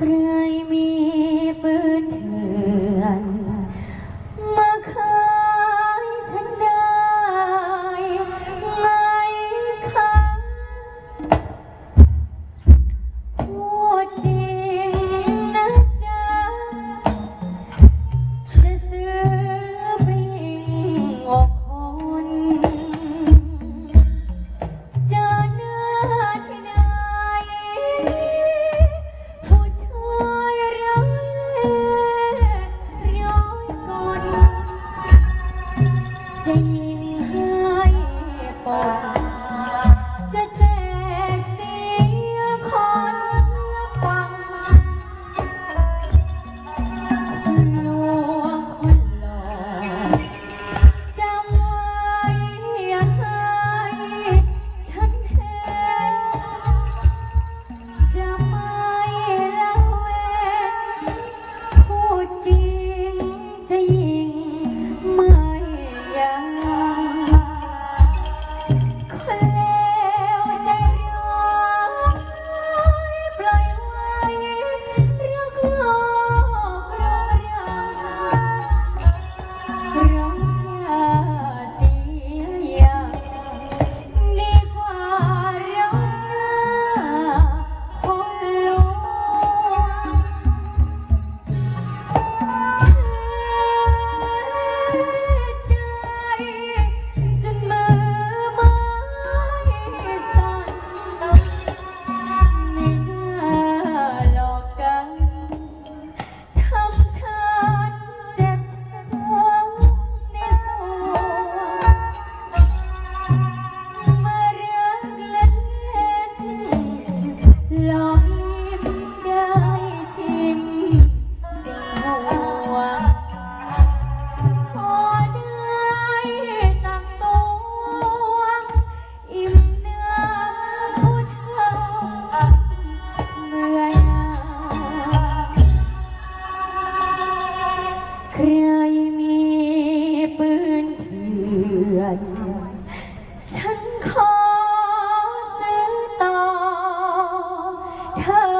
ใครมี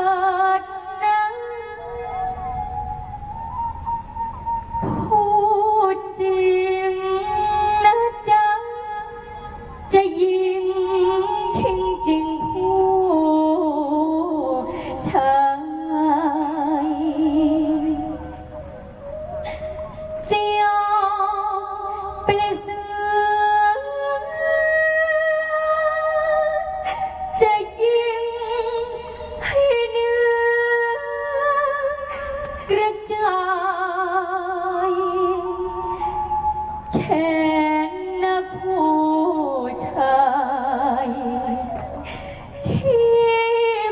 เแค่นักผู้ชายที่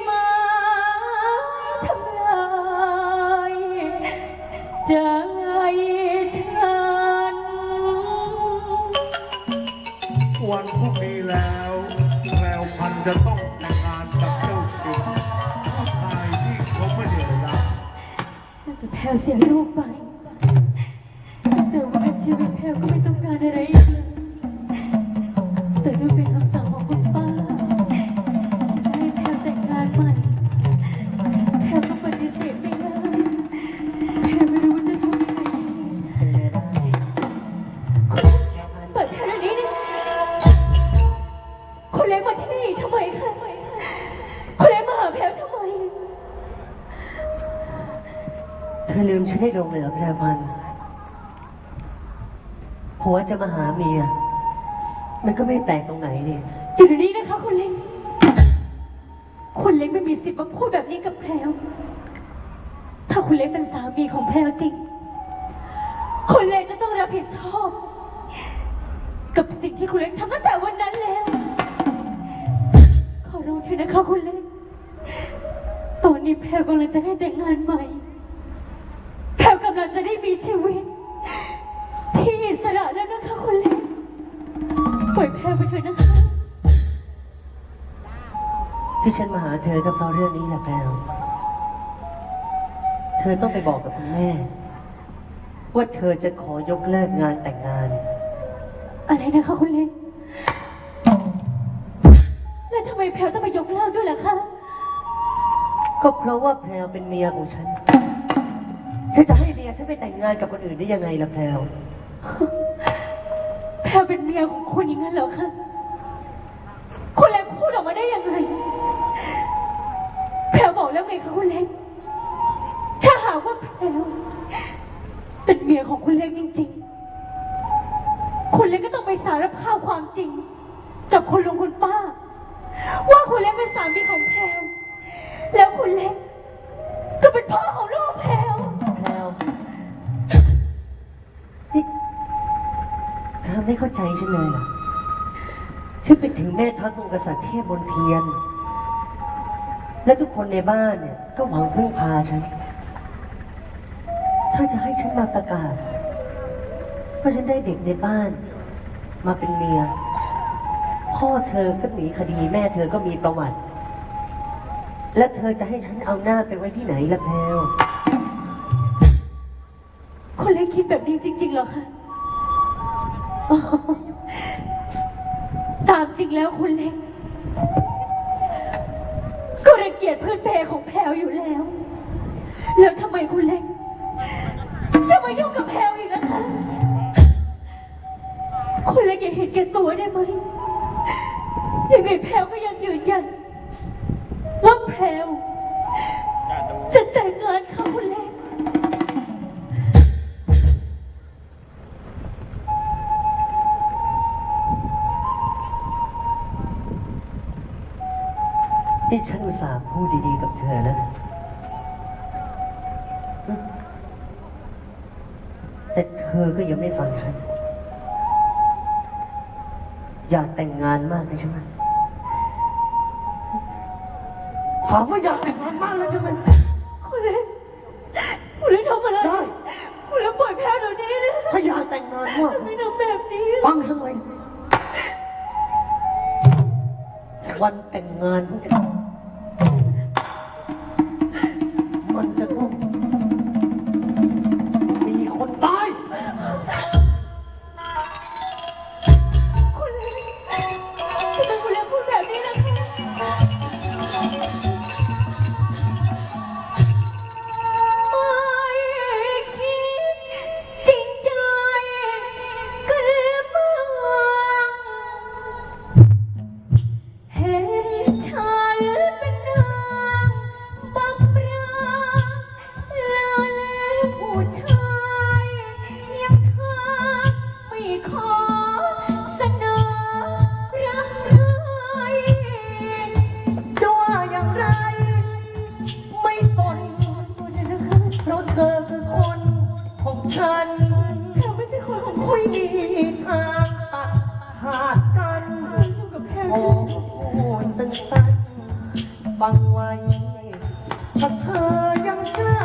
มาทำลายใจฉัน วันพรุ่งนี้แล้วแพรวพันธุ์จะต้อง ลวเสียลูกไปแต่ว่าชีวิตแพลวก็ไม่ต้องการอะไรอีกเลยแต่ด้วยเป็นคำสั่งของคุณป้าจะให้แพลแต่งงานใหม่แพลก็ปฏิเสธไม่ได้แพลไม่รู้จะทำยังไงเปิดแพลเดี๋ยวนี้นะคุณเล็กมาที่นี่ทำไมคะคุณเล็กมาหาแพลวทำไม เธอลืมฉันได้ลงเลยเหรอพระพันธ์ผัวจะมาหาเมีย มันก็ไม่แปลกตรงไหนนี่อยู่เดี๋ยวนี้นะคะคุณเล็กคุณเล็กไม่มีสิทธิ์มาพูดแบบนี้กับแพลวถ้าคุณเล็กเป็นสามีของแพลวจริง คุณเล็กจะต้องรับผิดชอบ กับสิ่งที่คุณเล็กทำตั้งแต่วันนั้นแล้ว ขอร้องเถอะนะคะคุณเล็กตอนนี้แพลวกำลังจะได้แต่งงานใหม่ำลังจะได้มีชีวิต ที่อิสระแล้วนะคะคุณเล็กปล่อยแพลวไปเถอะนะคะที่ฉันมาหาเธอก็เพราะเรื่องนี้แหละแพลวเธอต้องไปบอกกับคุณแม่ ว่าเธอจะขอยกเลิกงานแต่งงาน อะไรนะคะคุณเล็กแล้วทำไมแพลวต้องไปยกเลิกด้วยล่ะคะก็เพราะว่าแพลวเป็นเมียของฉัน เธอจะให้เมียฉันไปแต่งงานกับคนอื่นได้ยังไงล่ะแพลวแพลเป็นเมียของคุณอย่างนั้นเหรอคะคุณเล็กพูดออกมาได้ยังไง แพลบอกแล้วไงคะคุณเล็ก ถ้าหากว่าแพลเป็นเมียของคุณเล็กจริง ๆ คุณเล็กก็ต้องไปสารภาพความจริง กับคุณลุงคุณป้า ว่าคุณเล็กเป็นสามีของแพลแล้วคุณเล็ก ก็เป็นพ่อของลูก ไม่เข้าใจฉันเลยเหรอฉันไปถึงแม่ทัพองค์กษัตริย์เทพบนเทียน และทุกคนในบ้านเนี่ยก็หวังพึ่งพาฉัน ถ้าจะให้ฉันมาประกาศว่าฉันได้เด็กในบ้าน มาเป็นเมีย พ่อเธอก็หนีคดีแม่เธอก็มีประวัติ และเธอจะให้ฉันเอาหน้าไปไว้ที่ไหนล่ะแพลวคุณเล็กคิดแบบนี้จริงๆเหรอคะ ตามจริงแล้วคุณเล็ก ก็รังเกียจเพื่อนเพของแพลวอยู่แล้ว แล้วทำไมคุณเล็กจะมายุ่งกับแพลวอีกล่ะคะ คุณเล็กอย่าเห็นแก่ตัวได้ไหมยังไงแพลวก็ยังยืนยันว่าแพลวจะแต่งงานค่ะคุณเล็ก นี่ฉันอุตส่าห์พูดดีๆกับเธอแล้วนะอืมแต่เธอก็ยังไม่ฟังฉัน อยากแต่งงานมากเลยใช่ไหมถามว่าอยากแต่งงานมากเลยใช่ไหมคุณเล็กคุณเล็กทำอะไรได้คุณเล็กปล่อยแพ้เดี๋ยวนี้นะถ้าอยากแต่งงานมากไม่ทำแบบนี้ฟังฉันไว้วันแต่งงานของเธอมัน ฉันเราไม่ใช่คนของคุยดีทางตัดขาดกันอยู่กับแพรโอ้โหสั้นๆฟังไว้ถ้าเธอยังกล้า